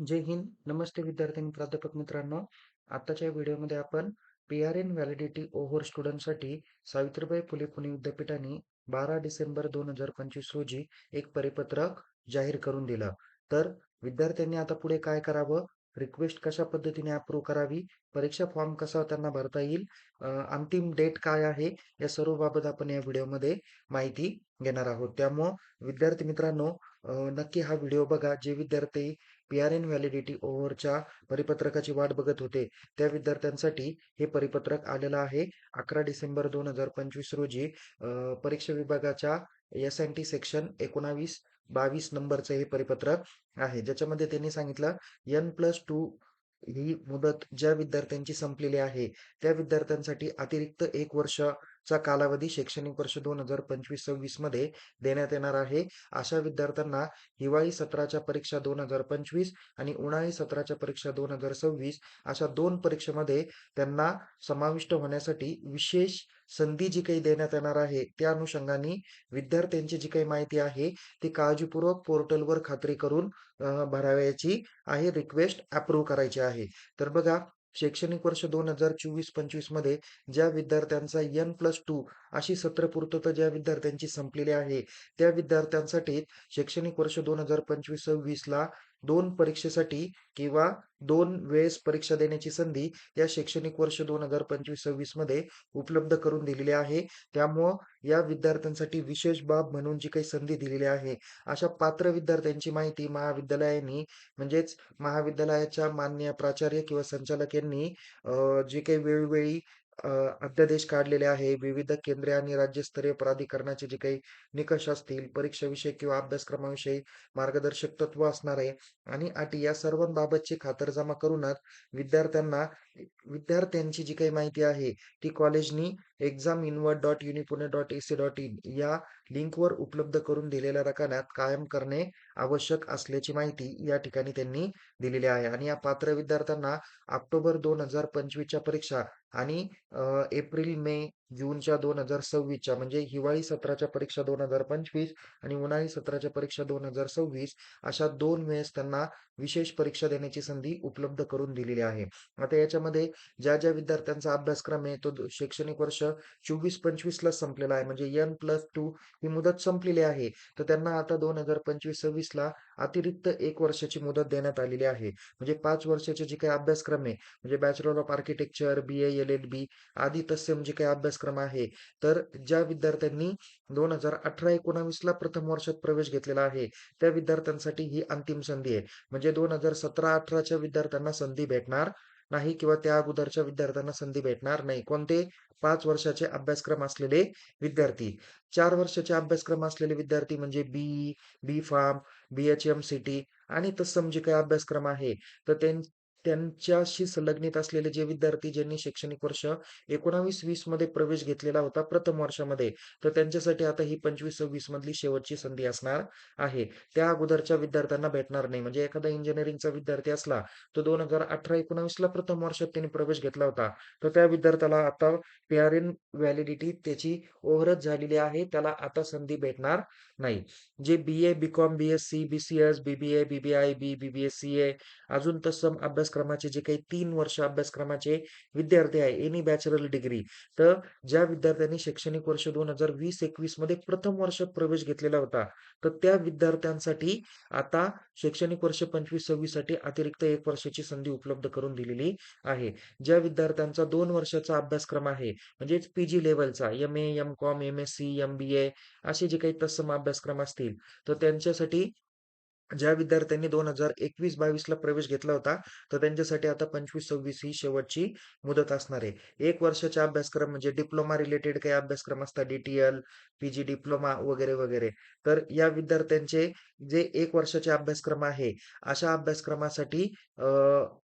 जय हिंद. नमस्ते विद्यार्थ्यांनी प्राध्यापक मित्रांनो. आत्ताच्या व्हिडिओमध्ये आपण P R N validity over स्टुडंटसाठी सावित्रीबाई फुले पुणे विद्यापीठाने बारा डिसेंबर दोन हजार पंचवीस रोजी एक परिपत्रक जाहीर करून दिलं. तर विद्यार्थ्यांनी आता पुढे काय करावं? रिक्वेस्ट कशा पद्धतीने अप्रूव्ह करावी? परीक्षा फॉर्म कसा त्यांना भरता येईल? अंतिम डेट काय आहे? या सर्व बाबत आपण या व्हिडिओमध्ये माहिती घेणार आहोत. त्यामुळं विद्यार्थी मित्रांनो नक्की हा व्हिडिओ बघा. जे विद्यार्थी पी-आर-एन व्हॅलिडिटी ओव्हरच्या परिपत्रकाची वाट बघत होते, त्या विद्यार्थ्यांसाठी हे परिपत्रक आलेलं आहे. अकरा डिसेंबर दोन हजार पंचवीस रोजी परीक्षा विभागाच्या एस-एन-टी सेक्शन एकोणावीस बावीस नंबरचं हे परिपत्रक आहे. ज्याच्यामध्ये त्यांनी सांगितलं एन प्लस टू ही मुदत ज्या विद्यार्थ्यांची संपलेली आहे, त्या विद्यार्थ्यांसाठी अतिरिक्त एक वर्ष चा कालावधी शैक्षणिक वर्ष दोन हजार पंचवीस सव्वीसमध्ये देण्यात येणार आहे. अशा विद्यार्थ्यांना हिवाळी सत्राच्या परीक्षा दोन हजार पंचवीस आणि उन्हाळी सत्राच्या परीक्षा दोन हजार सव्वीस अशा दोन परीक्षेमध्ये त्यांना समाविष्ट होण्यासाठी विशेष संधी जी काही देण्यात येणार आहे, त्या अनुषंगाने विद्यार्थ्यांची जी काही माहिती आहे, ती काळजीपूर्वक पोर्टलवर खात्री करून भरावयाची आहे. रिक्वेस्ट अप्रूव्ह करायची आहे. तर बघा शैक्षणिक वर्ष दोन हजार चोवीस पंचवीसमध्ये ज्या विद्यार्थ्यांचा एन प्लस टू अशी सत्र पूर्तता ज्या विद्यार्थ्यांची संपलेली आहे, त्या विद्यार्थ्यांसाठी शैक्षणिक वर्ष दोन हजार पंचवीस सव्वीस ला दोन परीक्षेसाठी किंवा दोन वेळेस परीक्षा देण्याची संधी या शैक्षणिक वर्ष दोन हजार पंचवीस सव्वीसमध्ये उपलब्ध करून दिलेली आहे. त्यामुळं या विद्यार्थ्यांसाठी विशेष बाब म्हणून जी काही संधी दिलेली आहे, अशा पात्र विद्यार्थ्यांची माहिती महाविद्यालयाने म्हणजेच महाविद्यालयाच्या मान्य प्राचार्य किंवा संचालक यांनी जे काही वेळोवेळी अध्यादेश काढलेले आहे, विविध केंद्रीय आणि राज्यस्तरीय प्राधिकरणाचे जे काही निकष असतील, परीक्षाविषयी किंवा अभ्यासक्रमाविषयी मार्गदर्शक तत्व असणार आहे. आणि अटी या सर्वांबाबतची खातरजमा करूनच विद्यार्थ्यांना विद्यार्थ्यांची जी काही माहिती आहे, ती कॉलेजनी एक्झाम इनवर्ट dot युनिपुणे dot A C dot in या लिंकवर उपलब्ध करून दिलेल्या रकान्यात कायम करणे आवश्यक असल्याची माहिती या ठिकाणी त्यांनी दिलेली आहे. आणि या पात्र विद्यार्थ्यांना ऑक्टोबर दोन हजार पंचवीसच्या परीक्षा आणि एप्रिल, मे, जूनच्या दोन हजार सव्वीसच्या म्हणजे हिवाळी सत्राच्या परीक्षा दोन हजार पंचवीस आणि उन्हाळी सत्राच्या परीक्षा दोन हजार सव्वीस अशा दोन वेळेस त्यांना विशेष परीक्षा देण्याची संधी उपलब्ध करून दिलेली आहे. आता याच्यामध्ये ज्या ज्या विद्यार्थ्यांचा अभ्यासक्रम आहे तो शैक्षणिक वर्ष चोवीस पंचवीस ला संपलेला आहे म्हणजे एन प्लस टू ही मुदत संपलेली आहे तर त्यांना आता दोन हजार पंचवीस सव्वीस ला अतिरिक्त एक वर्षाची मुदत देण्यात आलेली आहे. म्हणजे पाच वर्षाचे जे काही अभ्यासक्रम आहे म्हणजे bachelor of architecture B A L L B आदी तत्सम जे म्हणजे काही अभ्यासक्रम आहे. तर ज्या विद्यार्थ्यांनी दोन हजार अठरा एकोणावीसला प्रथम वर्षात प्रवेश घेतलेला आहे त्या विद्यार्थ्यांसाठी ही अंतिम संधी आहे. म्हणजे दोन हजार सतरा अठराच्या विद्यार्थ्यांना संधी भेटणार नाही किंवा त्या अगोदरच्या विद्यार्थ्यांना संधी भेटणार नाही. कोणते? पाच वर्षाचे अभ्यासक्रम असलेले विद्यार्थी. चार वर्षाचे अभ्यासक्रम असलेले विद्यार्थी म्हणजे B B pharm B H M C T आणि तत्सम जे काही अभ्यासक्रम आहे तर त्यांच्याशी संलग्नित असलेले जे विद्यार्थी ज्यांनी शैक्षणिक वर्ष एकोणावीस वीसमध्ये प्रवेश घेतलेला होता प्रथम वर्षामध्ये तर त्यांच्यासाठी आता ही पंचवीस सव्वीस मधली शेवटची संधी असणार आहे. त्या अगोदरच्या विद्यार्थ्यांना भेटणार नाही. म्हणजे एखादा इंजिनिअरिंगचा विद्यार्थी असला तो दोन हजार अठरा एकोणावीस ला प्रथम वर्षात त्यांनी प्रवेश घेतला होता तर त्या विद्यार्थ्याला आता पी आर एन व्हॅलिडिटी त्याची ओव्हरच झालेली आहे. त्याला आता संधी भेटणार नाही. जे B A B com B S C B C S B B A B B I B B B S C A अजून तत्सम अभ्यासक्रमाचे जे काही तीन वर्ष अभ्यासक्रमाचे विद्यार्थी आहे एनी बॅचलर डिग्री तर ज्या विद्यार्थ्यांनी शैक्षणिक वर्ष दोन हजार वीस एकवीसमध्ये प्रथम वर्ष प्रवेश घेतलेला होता तर त्या विद्यार्थ्यांसाठी आता शैक्षणिक वर्ष पंचवीस सव्वीससाठी अतिरिक्त एक वर्षाची संधी उपलब्ध करून दिलेली आहे. ज्या विद्यार्थ्यांचा दोन वर्षाचा अभ्यासक्रम आहे म्हणजेच पीजी लेवलचा M A M com M S C M B A असे जे काही तत्सम अभ्यासक्रम असतील तर त्यांच्यासाठी ज्या विद्यार्थ्यांनी दोन हजार एकवीस बावीस ला प्रवेश घेतला होता तर त्यांच्यासाठी आता पंचवीस सव्वीस ही शेवटची मुदत असणार आहे. एक वर्षाचा अभ्यासक्रम म्हणजे डिप्लोमा रिलेटेड काही अभ्यासक्रम असतात डीटीएल पीजी डिप्लोमा वगैरे वगैरे. तर या विद्यार्थ्यांचे जे एक वर्षाचे अभ्यासक्रम आहे अशा अभ्यासक्रमासाठी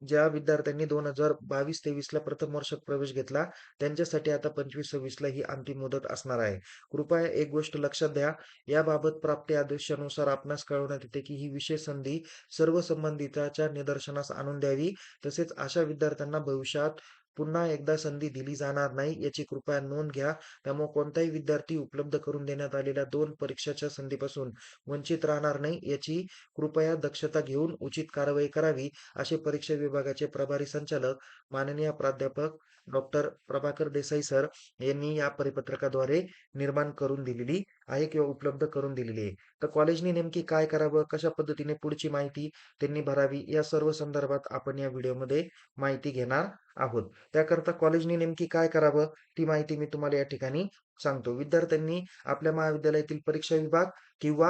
ज्या विद्यार्थ्यांनी दोन हजार बावीस तेवीस ला प्रथम वर्षात प्रवेश घेतला त्यांच्यासाठी आता पंचवीस सव्वीस ला ही अंतिम मुदत असणार आहे. कृपया एक गोष्ट लक्षात द्या याबाबत प्राप्ती आदेशानुसार आपणास कळवण्यात येते की ही विशेष संधी सर्व संबंधिताच्या निदर्शनास आणून द्यावी तसेच अशा विद्यार्थ्यांना भविष्यात पुन्हा एकदा संधी दिली जाणार नाही याची कृपया नोंद घ्या. त्यामुळे कोणताही विद्यार्थी उपलब्ध करून देण्यात आलेल्या दोन परीक्षाच्या संधीपासून वंचित राहणार नाही याची कृपया दक्षता घेऊन उचित कारवाई करावी, असे परीक्षा विभागाचे प्रभारी संचालक माननीय प्राध्यापक डॉक्टर प्रभाकर देसाई सर यांनी या परिपत्रकाद्वारे निर्माण करून दिलेली आहे किंवा उपलब्ध करून दिलेली आहे. तर कॉलेजने नेमकी काय करावं, कशा पद्धतीने पुढची माहिती त्यांनी भरावी, या सर्व संदर्भात आपण या व्हिडिओमध्ये माहिती घेणार आहोत. त्याकरता कॉलेजने नेमकी काय करावं, ती माहिती मी तुम्हाला या ठिकाणी सांगतो. विद्यार्थ्यांनी आपल्या महाविद्यालयातील परीक्षा विभाग किंवा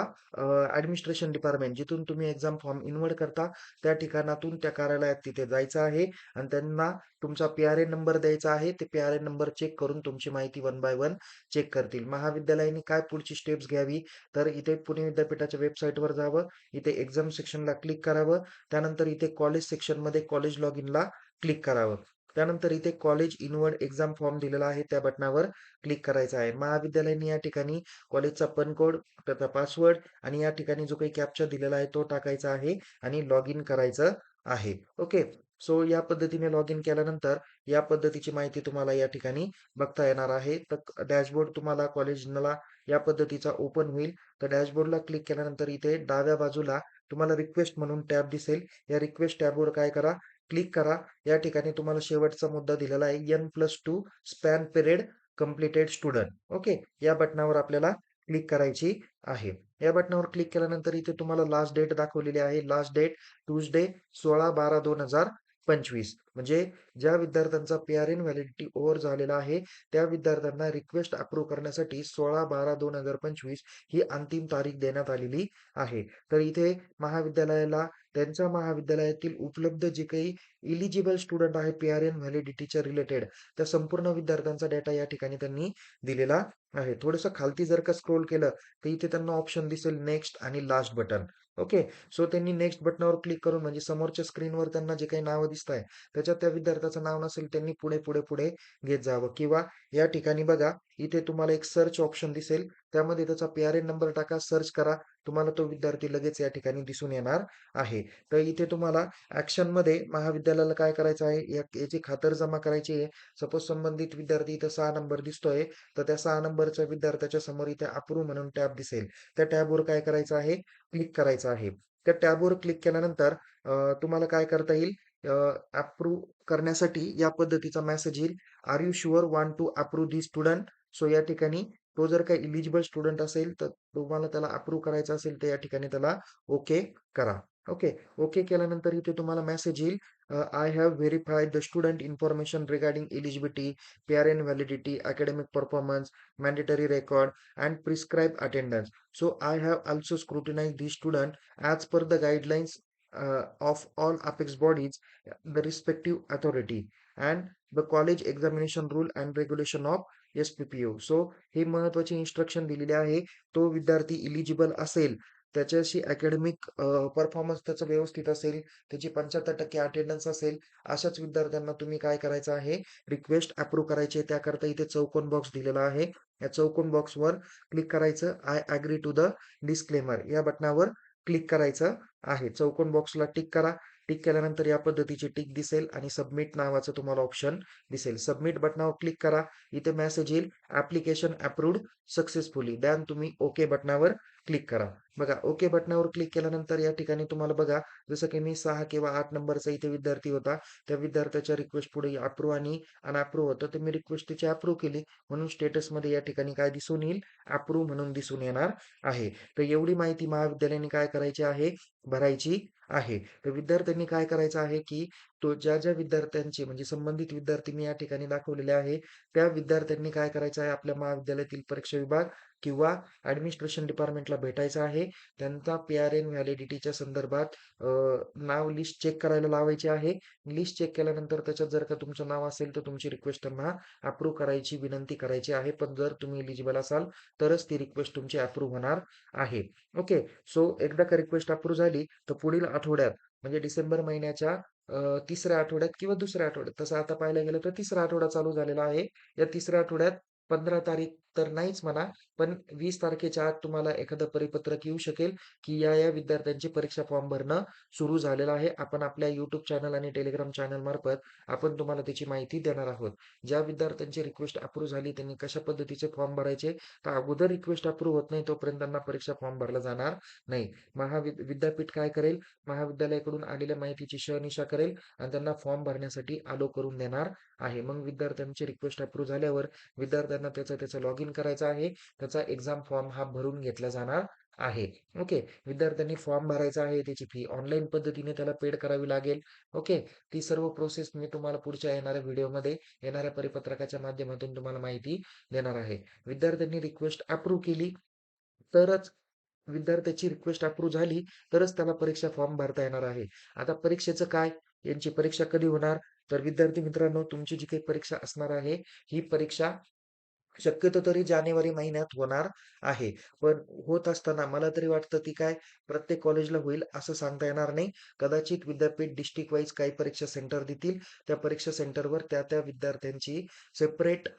ऍडमिनिस्ट्रेशन डिपार्टमेंट जिथून तुम्ही एक्झाम फॉर्म इन्व्हर्ट करता, त्या ठिकाणातून त्या कार्यालयात तिथे जायचं आहे आणि त्यांना तुमचा पी-आर-ए नंबर द्यायचा आहे. ते पी-आर-ए नंबर चेक करून तुमची माहिती वन बाय वन चेक करतील. महाविद्यालयाने काय पुढची स्टेप्स घ्यावी, तर इथे पुणे विद्यापीठाच्या वेबसाईटवर जावं. इथे एक्झाम सेक्शनला क्लिक करावं. त्यानंतर इथे कॉलेज सेक्शनमध्ये कॉलेज लॉग इनला क्लिक करावं. त्यानंतर इथे कॉलेज इनवर्ड एक्झाम फॉर्म दिलेला आहे, त्या बटनावर क्लिक करायचं आहे. महाविद्यालयाने या ठिकाणी कॉलेजचा पन कोड, त्याचा पासवर्ड आणि या ठिकाणी जो काही कॅप्चर दिलेला आहे तो टाकायचा आहे आणि लॉग इन करायचं आहे. ओके. सो या पद्धतीने लॉग इन केल्यानंतर या पद्धतीची माहिती तुम्हाला या ठिकाणी बघता येणार आहे. तर डॅशबोर्ड तुम्हाला कॉलेजला या पद्धतीचा ओपन होईल. तर डॅशबोर्डला क्लिक केल्यानंतर इथे डाव्या बाजूला तुम्हाला रिक्वेस्ट म्हणून टॅब दिसेल. या रिक्वेस्ट टॅबवर काय करा, क्लिक करा. या ठिकाणी तुम्हाला शेवटचा मुद्दा दिलेला आहे N plus two span period completed student. Okay. या बटनावर आपल्याला क्लिक करायची आहे. या बटनावर क्लिक केल्यानंतर इथे तुम्हाला लास्ट डेट दाखवलेली आहे. लास्ट डेट ट्यूजडे सोळा बारा दोन हजार पंचवीस म्हणजे ज्या विद्यार्थ्यांचा पी-आर-एन व्हॅलिडिटी ओव्हर झालेला आहे, त्या विद्यार्थ्यांना रिक्वेस्ट अप्रूव्ह करण्यासाठी 16/12/2025 ही अंतिम तारीख देण्यात आलेली आहे. तर इथे महाविद्यालयाला त्यांच्या महाविद्यालयातील उपलब्ध जे काही इलिजिबल स्टुडंट आहे पी-आर-एन व्हॅलिडिटीच्या रिलेटेड, त्या संपूर्ण विद्यार्थ्यांचा डेटा या ठिकाणी त्यांनी दिलेला आहे. थोडंसं खालती जर का स्क्रोल केलं, तर इथे त्यांना ऑप्शन दिसेल नेक्स्ट आणि लास्ट बटन. ओके. सो त्यांनी नेक्स्ट बटनावर क्लिक करून म्हणजे समोरच्या स्क्रीनवर त्यांना जे काही नावं दिसताय, त्याच्यात त्या विद्यार्थ्याचं नाव नसेल, त्यांनी पुढे, पुढे, पुढे घेत जावं किंवा या ठिकाणी बघा, इथे तुम्हाला एक सर्च ऑप्शन दिसेल. त्यामध्ये त्याचा पी-आर-एन नंबर टाका, सर्च करा. तुम्हाला तो विद्यार्थी लगेच या ठिकाणी दिसून येणार आहे. तर इथे तुम्हाला ॲक्शनमध्ये महाविद्यालयाला काय करायचं आहे, याची खातर जमा करायची आहे. सपोज संबंधित विद्यार्थी इथं सहा नंबर दिसतोय, तर त्या सहा नंबरच्या विद्यार्थ्याच्या समोर इथे अप्रूव्ह म्हणून टॅब दिसेल. त्या टॅबवर काय करायचं आहे, क्लिक करायचं आहे. त्या टॅबवर क्लिक केल्यानंतर तुम्हाला काय करता येईल, अप्रूव्ह करण्यासाठी या पद्धतीचा मेसेज येईल. Are you sure want to approve the student? So या ठिकाणी तो जर काही इलिजिबल स्टुडंट असेल, तर तुम्हाला त्याला अप्रूव्ह करायचं असेल, तर या ठिकाणी त्याला ओके करा. ओके. ओके केल्यानंतर इथे तुम्हाला मेसेज येईल, I have verified the student information regarding eligibility, P R N validity, academic performance, mandatory record and prescribe attendance. So I have also scrutinize the student as per the guidelines of all apex bodies, the respective authority and the college examination rule and regulation of S P P U. So हे महत्त्वाचे instruction दिलेली आहे. तो विद्यार्थी eligible असेल, त्याच्याशी academic performance uh, त्याचं व्यवस्थित असेल, त्याची 75% अटेंडन्स असेल, अशाच विद्यार्थ्यांना तुम्ही काय करायचं आहे, रिक्वेस्ट अप्रूव्ह करायची आहे. त्याकरता इथे चौकोन बॉक्स दिलेला आहे. या चौकोन बॉक्सवर क्लिक करायचं. I agree to the disclaimer या बटनावर क्लिक करायचं आहे. चौकोन बॉक्सला टिक करा. टिक केल्यानंतर या पद्धतीची टिक दिसेल आणि सबमिट नावाचं तुम्हाला ऑप्शन दिसेल. सबमिट बटनावर क्लिक करा. इथे मेसेज येईल, ऍप्लिकेशन अप्रूव्ड सक्सेसफुली. दॅन तुम्ही ओके बटनावर क्लिक करा. बघा, ओके बटनावर क्लिक केल्यानंतर या ठिकाणी तुम्हाला बघा, जसं की मी सहा किंवा आठ नंबरचा इथे विद्यार्थी होता. त्या विद्यार्थ्याच्या रिक्वेस्ट पुढे अप्रूव्ह आणि अनअप्रूव्ह होतं. तर मी रिक्वेस्ट त्याची अप्रूव्ह केली. म्हणून स्टेटसमध्ये या ठिकाणी काय दिसून येईल, अप्रूव्ह म्हणून दिसून येणार आहे. तर एवढी माहिती महाविद्यालयाने काय करायची आहे, भरायची आहे. तर विद्यार्थ्यांनी काय करायचं आहे, की तो ज्या-ज्या विद्यार्थ्यांचे म्हणजे संबंधित विद्यार्थी मी या ठिकाणी दाखवलेले आहे, त्या विद्यार्थ्यांनी काय करायचं आहे, आपल्या महाविद्यालयातील परीक्षा विभाग किंवा ॲडमिनिस्ट्रेशन डिपार्टमेंटला भेटायचं आहे. त्यांचा पी-आर-एन व्हॅलिडिटीच्या संदर्भात नाव लिस्ट चेक करायला लावायची आहे. लिस्ट चेक केल्यानंतर त्याच्यात जर का तुमचं नाव असेल, तर तुमची रिक्वेस्ट त्यांना अप्रूव्ह करायची विनंती करायची आहे. पण जर तुम्ही एलिजिबल असाल, तरच ती रिक्वेस्ट तुमची अप्रूव्ह होणार आहे. ओके. सो एकदा का रिक्वेस्ट अप्रूव्ह झाली, तर पुढील आठवड्यात म्हणजे डिसेंबर महिन्याच्या तिसऱ्या आठवड्यात किंवा दुसऱ्या आठवड्यात, तसं आता पाहायला गेलं तर तिसरा आठवडा चालू झालेला आहे. या तिसऱ्या आठवड्यात 15 तारीख तर नाहीच म्हणा. पण वीस तारखेच्या आत तुम्हाला एखादं परिपत्रक येऊ शकेल, की या-या विद्यार्थ्यांची परीक्षा फॉर्म भरणं सुरू झालेलं आहे. आपण आपल्या युट्यूब चॅनल आणि टेलिग्राम चॅनल मार्फत आपण तुम्हाला त्याची माहिती देणार आहोत. ज्या विद्यार्थ्यांची रिक्वेस्ट अप्रूव्ह झाली त्यांनी कशा पद्धतीचे फॉर्म भरायचे, तर अगोदर रिक्वेस्ट अप्रूव्ह होत नाही तोपर्यंत त्यांना परीक्षा फॉर्म भरला जाणार नाही. महाविद विद्यापीठ काय करेल, महाविद्यालयाकडून आलेल्या माहितीची शहनिशा करेल आणि त्यांना फॉर्म भरण्यासाठी आलो करून देणार आहे. मग विद्यार्थ्यांची रिक्वेस्ट अप्रूव्ह झाल्यावर विद्यार्थ्यांना त्याचं त्याचं लॉग इन करायचं आहे. त्याचा एक्झाम फॉर्म हा भरून घेतला जाणार आहे. ओके. विद्यार्थ्यांनी फॉर्म भरायचा आहे. त्याची फी ऑनलाईन पद्धतीने त्याला पेड करावी लागेल. ओके. ती सर्व प्रोसेस मी तुम्हाला पुढच्या येणाऱ्या व्हिडिओमध्ये, येणाऱ्या परिपत्रकाच्या माध्यमातून तुम्हाला माहिती देणार आहे. विद्यार्थ्यांनी रिक्वेस्ट अप्रूव्ह केली, तरच विद्यार्थ्याची रिक्वेस्ट अप्रूव्ह झाली, तरच त्याला परीक्षा फॉर्म भरता येणार आहे. आता परीक्षेचं काय? यांची परीक्षा कधी होणार? तर विद्यार्थी मित्रांनो, तुमची जी काही परीक्षा असणार आहे, ही परीक्षा शक्यतो तरी जानेवारी महिन्यात होणार आहे. पण होत असताना मला तरी वाटतं ती काय प्रत्येक कॉलेजला होईल असं सांगता येणार नाही. कदाचित विद्यापीठ डिस्ट्रिक्ट वाईज काही परीक्षा सेंटर देतील. त्या परीक्षा सेंटरवर त्या-त्या विद्यार्थ्यांची सेपरेट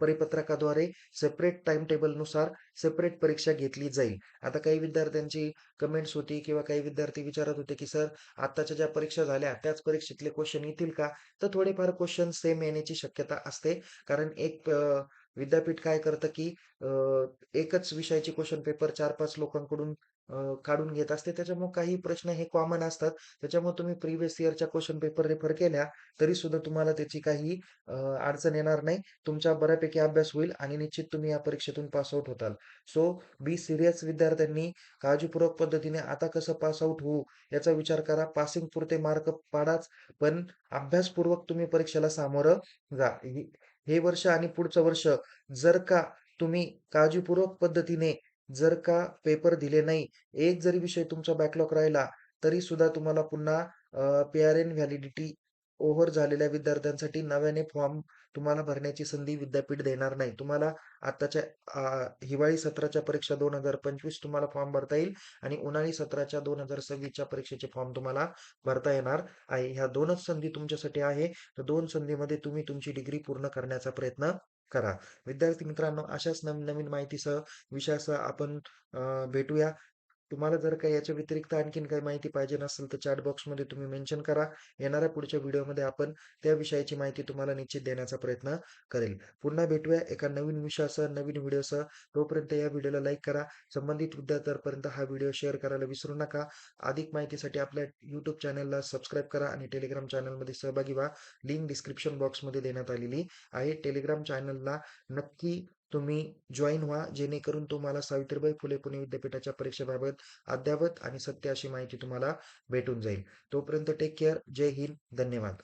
परिपत्रकाद्वारे सेपरेट टाइम टेबलनुसार सेपरेट परीक्षा घेतली जाईल. आता काही विद्यार्थ्यांची कमेंट्स होती किंवा काही विद्यार्थी विचारत होते, की "सर आत्ताच्या ज्या परीक्षा झाल्या त्याच परीक्षेतले क्वेश्चन येतील का?" तर थोडेफार क्वेश्चन सेम येण्याची शक्यता असते. कारण एक विद्यापीठ काय करतं, की एकच विषयाचे क्वेश्चन पेपर 4-5 लोकांकडून काढून घेत असते. त्याच्यामुळे काही प्रश्न हे कॉमन असतात. त्याच्यामुळे तुम्ही प्रिव्हियस इयरच्या क्वेश्चन पेपर रेफर केल्या, तरी सुद्धा तुम्हाला त्याची काही अडचण येणार नाही. तुमचा बऱ्यापैकी अभ्यास होईल आणि निश्चित तुम्ही या परीक्षेतून पास आउट होताल. सो बी सिरियस विद्यार्थ्यांनी काळजीपूर्वक पद्धतीने आता कसं पास आउट होऊ याचा विचार करा. पासिंग पुरते मार्क पाडाच, पण अभ्यासपूर्वक तुम्ही परीक्षेला सामोरं जा. हे वर्ष आणि पुढचं वर्ष जर का तुम्ही काळजीपूर्वक पद्धतीने जर का पेपर दिले नाही, एक जरी विषय तुमचा बॅकलॉग राहिला, तरी सुद्धा तुम्हाला पुन्हा पी-आर-एन व्हॅलिडिटी ओव्हर झालेल्या विद्यार्थ्यांसाठी नव्याने फॉर्म तुम्हाला भरण्याची संधी विद्यापीठ देणार नाही. तुम्हाला आत्ताच्या हिवाळी सत्राच्या परीक्षा 2025 तुम्हाला फॉर्म भरता येईल आणि उन्हाळी सत्राच्या 2026च्या परीक्षेचे फॉर्म तुम्हाला भरता येणार आहे. ह्या दोनच संधी तुमच्यासाठी आहे. तर दोन संधीमध्ये तुम्ही तुमची डिग्री पूर्ण करण्याचा प्रयत्न करा. विद्यार्थी मित्रांनो, अशाच नवीन-नवीन माहितीसह, विषयासह आपण भेटूया. तुम्हाला जर काही याच्या व्यतिरिक्त आणखीन काही माहिती पाहिजे नसेल, तर चॅट बॉक्समध्ये तुम्ही मेन्शन करा. येणाऱ्या पुढच्या व्हिडिओमध्ये आपण त्या विषयाची माहिती तुम्हाला निश्चित देण्याचा प्रयत्न करेल. पुन्हा भेटूया एका नवीन विषयासह, नवीन व्हिडिओसह. तोपर्यंत या व्हिडिओला लाईक करा. संबंधित विद्यार्थ्यांपर्यंत हा व्हिडिओ शेअर करायला विसरू नका. अधिक माहितीसाठी आपल्या युट्यूब चॅनलला सबस्क्राईब करा आणि टेलिग्राम चॅनलमध्ये सहभागी व्हा. लिंक डिस्क्रिप्शन बॉक्समध्ये देण्यात आलेली आहे. टेलिग्राम चॅनलला नक्की तुम्ही जॉईन व्हा, जेणेकरून तुम्हाला सावित्रीबाई फुले पुणे विद्यापीठाच्या परीक्षेबाबत अद्यावत आणि सत्य अशी माहिती तुम्हाला भेटून जाईल. तोपर्यंत टेक केअर. जय हिंद. धन्यवाद.